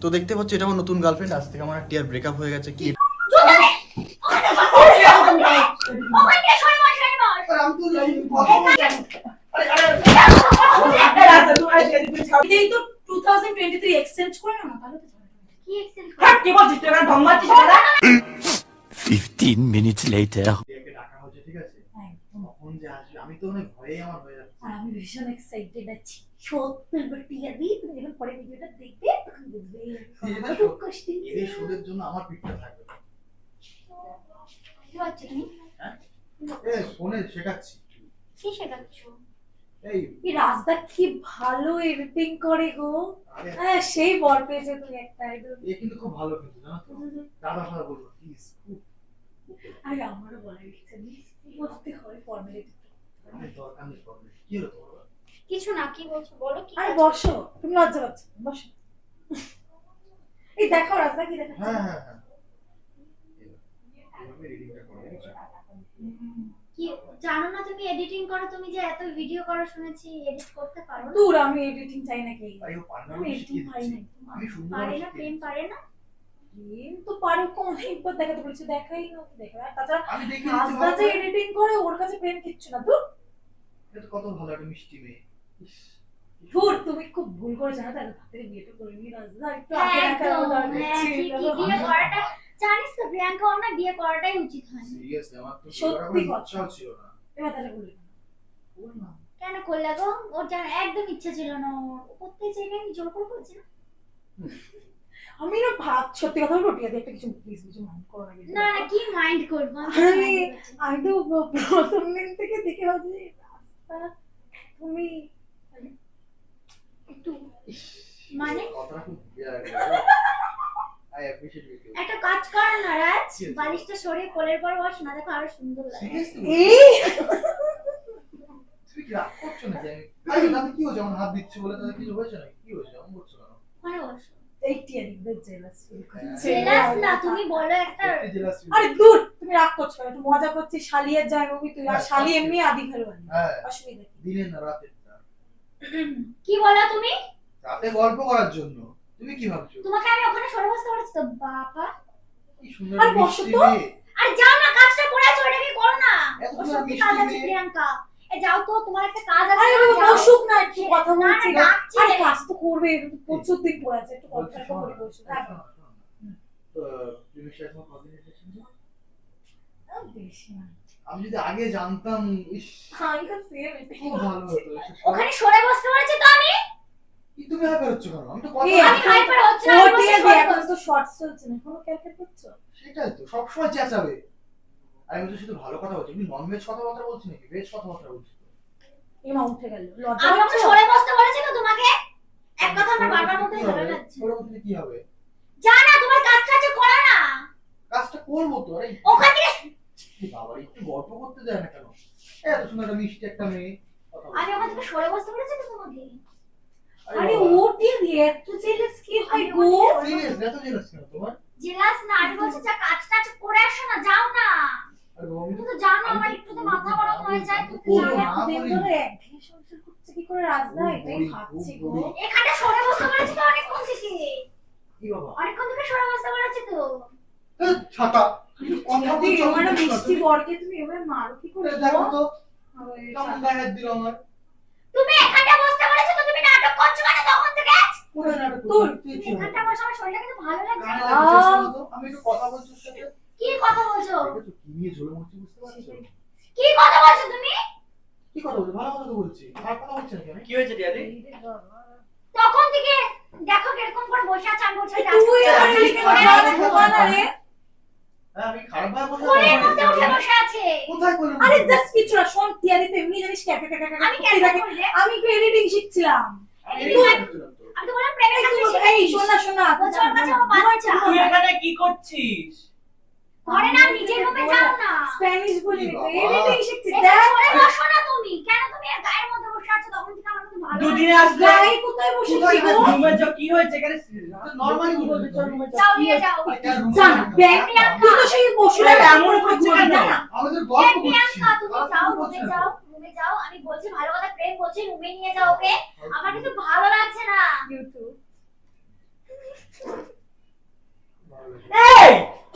তো দেখতে পাচ্ছ এটা আমার নতুন গার্লফ্রেন্ড আজ থেকে আমার আর টিয়ার ব্রেকআপ হয়ে গেছে কি ওখানে সরে বস সরে বস আমি তো জানি কথা বলছি। এটাই তো 2023 এক্সচেঞ্জ করে না তাহলে তো চলে যাবে। কি এক্সেল হ্যাঁ, কি বলছিস তুই এখানে ঢং মারছিস কেন? 15 minutes later. টিয়াকে ডাকা হয়েছে ঠিক আছে। কখন যে আসবে? আমি তো অনেক ভয়ে আমার হয়ে যাচ্ছে। আর আমি ভীষণ এক্সাইটেড আছি। সত্যি টিয়া তুমি যখন পরে ভিডিওটা দেখবে তখন বুঝবে খুব কষ্ট এদের শোধের জন্য আমার পিঠটা থাকবে। কি হচ্ছে তুমি? এ শোনে শেখাচ্ছি। কি শেখাচ্ছ? এই এই রাজদা কি ভালো এডিটিং করে গো। হ্যাঁ সেই বর পেয়েছে তুমি একটা একদম। এ কিন্তু খুব ভালো কিন্তু জানো তো? দাদা ফাদা বলব প্লিজ খুব আরে আমারও বলার ইচ্ছে নেই। বলতে হয় ফর্মালিটি আমি দরকার নেই প্রবলেম কি হলো তোমার কিছু না কি বলছো বলো কি আরে বসো তুমি লজ্জা পাচ্ছ বসো। এই দেখো রাজদা কি দেখাচ্ছে? হ্যাঁ হ্যাঁ হ্যাঁ? কি জানো না তুমি এডিটিং করো তুমি যে এত ভিডিও করো শুনেছি এডিট করতে পারো দূর আমি এডিটিং চাই নাকি? আরে ও পারে না আমি এডিটিং পারি দিচ্ছি। না আমি সুন্দর পারে না শিখিয়ে প্রেম পারে না? গেম তো পারো অনেকবার দেখাতে বলেছি দেখাই না দেখা তাছাড়া যে এডিটিং করে ওর কাছে প্রেম কিচ্ছু না তো কত ভালো একটা মিষ্টি মেয়ে। ধুর তুমি খুব ভুল করে জানো তাহলে হাতে বিয়েটা করে নি রাজদা একটু আগে হ্যাঁ, জানিস তো প্রিয়াঙ্কা ওর না বিয়ে করাটাই উচিত হয় না আমার তো সত্যি কথা। ছিল না। বলি না। কেন করলে গো? ওর জান একদম ইচ্ছা ছিল না ওর। ও করতে চাইলে আমি জোর করে করছি না? আমি না ভাব সত্যি কথা বলব টিয়া একটা কিছু প্লিজ কিছু মাইন্ড করো না না না কি মাইন্ড করব আমি। আমি তো প্রথম দিন থেকে দেখে ভাবছি রাস্তা তুমি একটু মানে? একটা কাজ কর না রাজ বালিশটা সরিয়ে কোলের পর বস না দেখো আরও সুন্দর লাগে এই তুমি কি রাগ করছ? আরে কি হয়েছে? আমার হাত দিচ্ছি বলে কিছু হয়েছে নাকি? কি হয়েছে? এমন করছ কেন? ওখানে বসো এই জেলাস ফিল করছে জেলাস না তুমি বলো একটা সত্যি jealous feel আরে দূর তুমি রাগ করছ একটু মজা করছি শালিয়ার যায় মুভি তুই আর হ্যাঁ, শালি এমনি আদি খেলোয়াড় হ্যাঁ, অসুবিধা কি? না কি বলো তুমি? রাতে গল্প করার জন্য। তুমি কি ভাবছ? তোমাকে আমি ওখানে সরে বসতে বলেছি তো বাবা। কি সুন্দর আরে বসো তো। আরে যাও না কাজটা করে আছো ওটাকে করো না। এত সত্যি কাজ আছে প্রিয়াঙ্কা। যাও তো তোমার একটা কাজ আছে আরে না, বাবা, বসুক না একটু কথা বলছি আরে কাজ তো করবে প্রচুর দিন পড়ে আছে একটু কথা বসুক হ্যাঁ। আমি যদি আগে জানতাম সব- ওখানে সরে বসতে বলেছি তো আমি? কি তুমি হাইপার হচ্ছ কেন? আমি তো কথা আমি হচ্ছে না এখন তো শর্টস চলছে না এখনও ক্যালকুলেট করছ সেটাই তো সবসময় চেঁচাবে। আমি তো শুধু ভালো কথা বলছি। আমি নন ভেজ কথাবার্তা বলছি নাকি? ভেজ কথাবার্তা বলছি এমা উঠে গেল। লজ্জা আমি সরে বসতে বলেছি তো তোমাকে। এক কথা আমার বারবার বলতে ভালো লাগছে। মধ্যে কি হবে? যা না তোমার কাজ কাজ করো না। কাজটা করব তো আরে। ওখান থেকে বাবা একটু গল্প করতে দেয় না কেন? এত সুন্দর একটা মিষ্টি একটা মেয়ে। কথা বলছে। আমি থেকে সরে বসতে বলেছি তো তোমাকে? আরে বাবা, ও টিয়া দিয়ে এত জেলাস কি হয় গো? এত jealous কেন তোমার? জেলাস না আমি বলছি যা কাজ টাজ করে আসো না যাও না। আরে তুমি তো- তো জানো আমার একটু তো মাথা গরম হয়ে যায় তুমি জানো। না, এতদিন বলিনি। ধরে একঘেয়ে সংসার করছে কি করে রাজদা এটাই ভাবছি গো। এখানে সরে বসতে বলেছি তো অনেকক্ষণ থেকে। কি বাবা? অনেকক্ষণ থেকে সরে বসতে বলেছি তো। ছাতা, কথা বলছো, আমার মিষ্টি বরকে তুমি এভাবে মারো কি করে দেখো তো, কেমন গায়ে দিল আমার। তুমি এখানটা বসতে বলেছি তো তুমি নাটক করছ কেন তখন থেকে? কোথায় নাটক তোর, তুই। এখানটা বসে আমার শরীরটা কিন্তু ভালো লাগছে কানে আমি একটু কথা বলছি সাথে। কি কথা বলছো কি নিয়ে ঝোলে মরছি বুঝতে পারছ? কি কথা বলছো তুমি কি কথা বলছি? ভালো কথা তো বলছি। খারাপ কথা বলছি নাকি আমি? কি হয়েছে টিয়াদি। তখন থেকে দেখো কীরকম করে বসে আছে আমি বলছি তুই আজকে আমি আমি খারাপ ভাবে বসে আছি। বসে আছে কোথায় কোলের আরে মধ্যে? জাস্ট কিছু না শোন টিয়া দিতে এমনি জানিস ক্যাফে ক্যাফে আমি কেন আমি এডিটিং শিখছিলাম আমি এই করছিলাম তো। বললাম প্রেমের কাছে এই শোন শোন কাছে। তুই এখানে কি করছিস ঘরে না নিজের রুমে যাও না। স্প্যানিশ বলি কি বাবা? শিখছি দেখ। সরে বসো না তুমি। কেন তুমি গায়ের মধ্যে বসে আছো? তখন থেকে আমার কিন্তু ভালো দুদিনে লাগছে। আসলে গায়ে কোথায় বসেছি কোথায় রুমে যা কি হয়েছে এখানে? নর্মালি কি বলছিস চল রুমে যাও। নিয়ে যাও। জান, না, ব্যাগ তুই তো সেই বসলে এমন এমন করছে করছে কেন? কেন? আমাদের গল্প করছি তুমি যাও রুমে যাও রুমে যাও। আমি বলছি ভালো কথা প্রেম বলছি রুমে নিয়ে যাও ওকে? আমার কিন্তু ভালো লাগছে না। ইউটিউব। এই,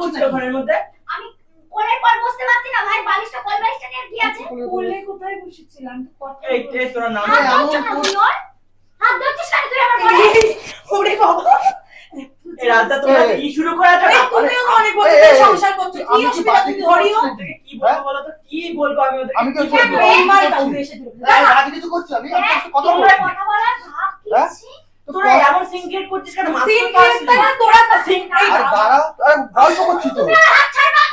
করছ ঘরের মধ্যে? আমি কোলের পর বসতে পারছি না ভাই। বালিশটা কোল বালিশটা নিয়ে কি আছে? কোলে কোথায় বসেছিলাম? কথা এই বলব। তোরা নাম হাত এমন ধরছো তুই ওর? হাত ধরছিস কেন তুই আমার ওরে বাবা। তোমরা কি শুরু করেছ তুমিও তো অনেক বছর এই, ধরে এই, সংসার করছ কি কি অসুবিধা? তুমি ধরিও? কি বলব বলো তো? কি বলব আমি ওদের আমি কি? কাউরে এসে কিছু করছি আমি আমি তোর সাথে কথা তোমরা বলছি। কথা বলার ভাব কি হ্যাঁ? ছি? তো তোরা এমন করছিস কেন? মাত্র সিন তো আসলি। ক্রিয়েটটা না তোরা তো সিন আরে দাঁড়া আরে গল্প করছিস তো হাত ছাড় না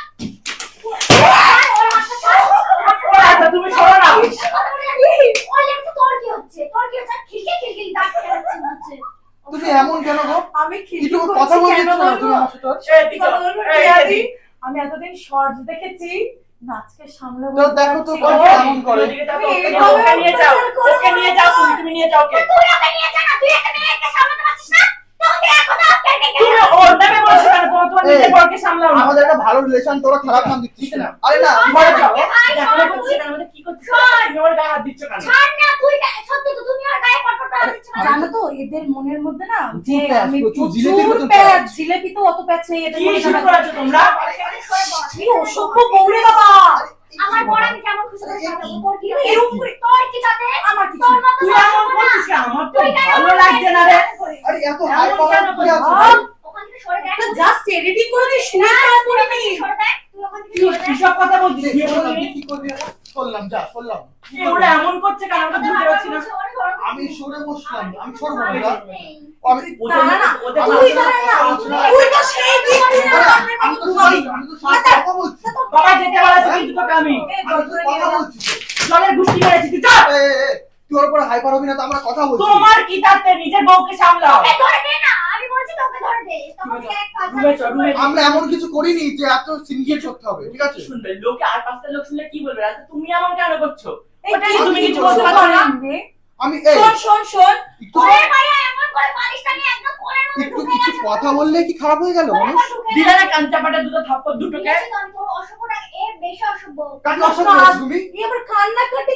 ছাড়, ওর হাতটা ছাড়, ওর হাতটা ওই রাতে তুমি সরো না কথা বলে যাচ্ছিস। ওর লেগেছে তোর কি হচ্ছে তোর কি হচ্ছে খিলকে খিলকে দাঁত খেলাচ্ছে মনে হচ্ছে তুমি এমন কেন গো আমি একটু খিলখিল কথা করছি বলতে কেন ইচ্ছে না তুমি বলব? আমার সাথে এই, তুই কথা চল। বলব, এই, টিয়াদি, এই, আমি এতদিন শর্টস দেখেছি? নাচকে সামলাবো তো দেখো তো এমন করে। তুমি ওকে নিয়ে যাও ওকে নিয়ে যাও তুমি তুমি নিয়ে যাও ওকে। তুই ওকে নিয়ে যা না তুই একটা মেয়েকে সামলাতে পারছিস না? তোকে এখন আটকে রেখে তুমি ওর নামে বলছো কেন? তোমার তোমার নিজের বরকে সামলাও আমাদের একটা ভালো রিলেশন তোরা খারাপ নাম দিচ্ছিস। না না। আরে না ঘরে যাও। দেখানো করছিস আমাদের কি করছিস। তুমি ওর গায়ে হাত দিচ্ছ কেন? ছাড় না তুই কা- সত্যি তো তুমি ওর গায়ে পটপট করে দিচ্ছ না জানো তো এদের মনের মধ্যে না যে আমি প্রচুর জিলেপি প্রচুর প্রচুর প্যাচ প্যাচ। জিলেপি তো অত প্যাচ নেই এদের মনে শুরু তোমরা? কি অসভ্য বউরে বাবা! আমার বড় আমি কেমন খুশি করে সামলাবো তোর কি এরকম করে তোর কি তাতে আমার কিছু তোর না। তুই এমন করছিস কেন? আমার তো ভালো লাগছে না রে। করে? আরে এত হাই পাওয়ার কেন কি ওখান থেকে সরে দেখ। জাস্ট এডিটিং করেছি শুনে না, কাজ তুই ওখান করিনি থেকে সরে দেখ। তুই ওখান থেকে সরে দেখ। কিসব কথা বলছিস কি করবি? যা চললাম। এ ওরা এমন করছে কেন আমরা বুঝতে পারছি না। আমি সরে বসলাম আমি সরবো না আমার যা। নেই। আমি না, না, তুই ওদের না, তুই তো সেই দিক থেকে আরে, আমার আমি তো সরি, আমি তো সরি। কথা বলছি বাবা যেতে বলেছে কিন্তু তোকে আমি। এই আমি তো জল করে কথা বলছি জলের গুষ্টি মেরেছি তুই চল। এ, এ, এ, তুই ওর উপরে হাইপার হবি না তো আমরা কথা বলছি। তোমার কি তাতে নিজের বউকে সামলাও? আমরা এমন কিছু করিনি যে এত করতে হবে ঠিক আছে? শুনবে লোকে আর পাঁচটা লোক শুনলে কি বলবে? তুমি এমন কেন করছ? তুমি কিছু পারছ না? আমি এই শোন শোন শোন। ওরে ভাইয়া এমন করে বালিশটা নিয়ে একদম কোলের মধ্যে একটু ঢুকে কথা বললে কি খারাপ হয়ে গেল মানুষ? দুটো থাপ্পড় অসভ্যটা বেশি অসভ্য। অসভ্য তুমি? এই আবার কান্না কাটি।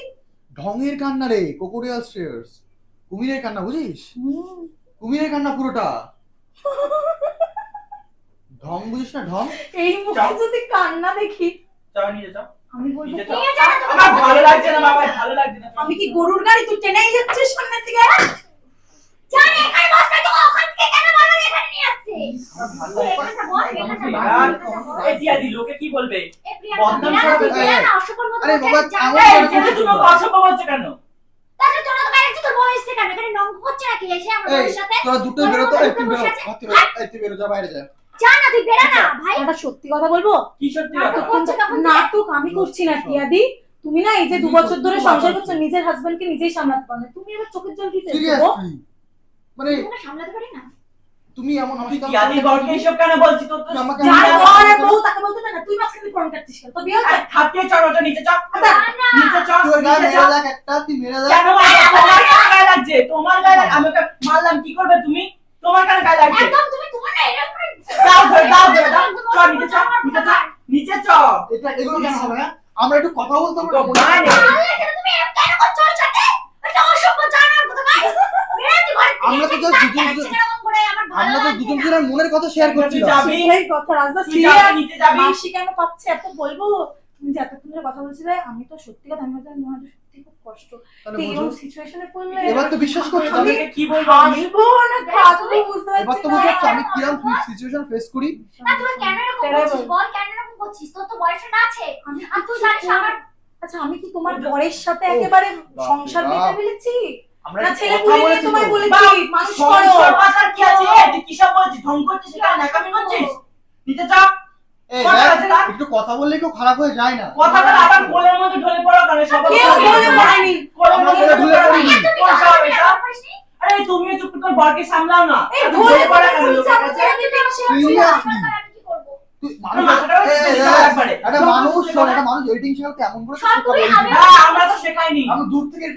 ঢঙের কান্না রে কোকোরিয়াল স্টেয়ার্স কুমিরের কান্না বুঝিস? কুমিরের কান্না পুরোটা। ঢং বুঝিস না ঢং। এই মুখে যদি কান্না দেখি চল নিয়ে আমি বলব যা আমার ভালো লাগছে না বাবা ভালো লাগছে না। আমি কি গরুর গাড়ি তুই টেনেই যাচ্ছিস সামনে থেকে জানি এখানে বসতে তো ওখান থেকে কেন বারবার এখানে নিয়ে আসছে? ভালো তুই লাগছে। এখানটা বস, এখানটা বস, আর এখানটা বস। এই টিয়াদি লোকে কি বলবে বদনাম আরে বাবা, বলছো কেন তাহলে তোরা তো বাইরে তোর বউ এসছে কেন? এখানে নঙ্গ করছে নাকি এসে আমার সাথে? তোরা দুটো বেরো। বসে আছে। বেরো, এই তুই বেরো যা বাইরে যা। যা না, তুই বেরা না, ভাই। একটা সত্যি কথা বলব? কি সত্যি কথা। নাটক আমি করছি না টিয়াদি। তুমি না এই যে দু বছর ধরে সংসার করছ নিজের হাজবেন্ডকে নিজেই সামলাতে পারো না। তুমি এবার চোখের জল কি ফেলছো মানে সামলাতে পারি না? তুমি এমন তুই টিয়াদি বরকে এইসব কেন বলছিস? তো আমাকে যার আমি- বউ তাকে বলতে না তুই মাঝখানে কোন কাটছিস কেন? তো বিয়ে হচ্ছে। হাতে চড় ওটা নিচে চড় না। নিচে চড় তোর গায়ে মেরে চড় একটা তুই মেরে দেখ কেন মারছো? তোমার গায়ে লাগছে তোমার লাগ- মারলাম কি করবে তুমি তোমার কেন গায়ে লাগছে একদম তুমি তোমার না এরকম করে- দাও ধরে দাও ধরে দাও চল নিচে চল নিচে কথা। চল নিচে চল এটা এগুলো কেন হবে না আমরা একটু কথা বলতে তো না? মানে তুমি এরকম কেন করছ ওর সাথে? এটা অসভ্য কোথাকার। বেরাতে ঘর থেকে। আমরা তো just দুজন- করে, আমার ভালো আমরা তো দুজন না। দুজনের মনের কথা শেয়ার করছিলাম যাবি এই কথা রাজদা সিরিয়াস নিচে যাবি মাসি কেন পাচ্ছে এত বলব তুমি যে এতক্ষণ ধরে কথা বলছিলে আমি তো সত্যি কথা আমি হয় সত্যি খুব কষ্ট। তাহলে তো বোঝো। এরকম সিচুয়েশনে পড়লে এবার তো বিশ্বাস করছ আমি কি বলব আমি? না কাঁদবো বুঝতে এবার তো বুঝতে পারছ আমি কিরম সিচুয়েশন ফেস করি? না, তুই কেন এরকম করছিস? বল। বল, কেন এরকম করছিস? তোর তো boyfriend আছে। আর তুই জানিস আমার আচ্ছা আমি কি তোমার বরের সাথে একেবারে সংসার বাপ। ফেলেছি? আমরা ছেলে পুলে নিয়ে বলেছি তোমায় বলেছি মানুষ করো। সংসার পাতার কি আছে? তুই কিসব বলছিস? ঢং করছিস সেটা নাকামি করছিস? নিচে চল একটু কথা বললে কেউ খারাপ হয়ে যায় না কথাটা মানুষ মানুষ এডিটিং শেখাতে আমরা তো শেখাইনি আমি দূর থেকে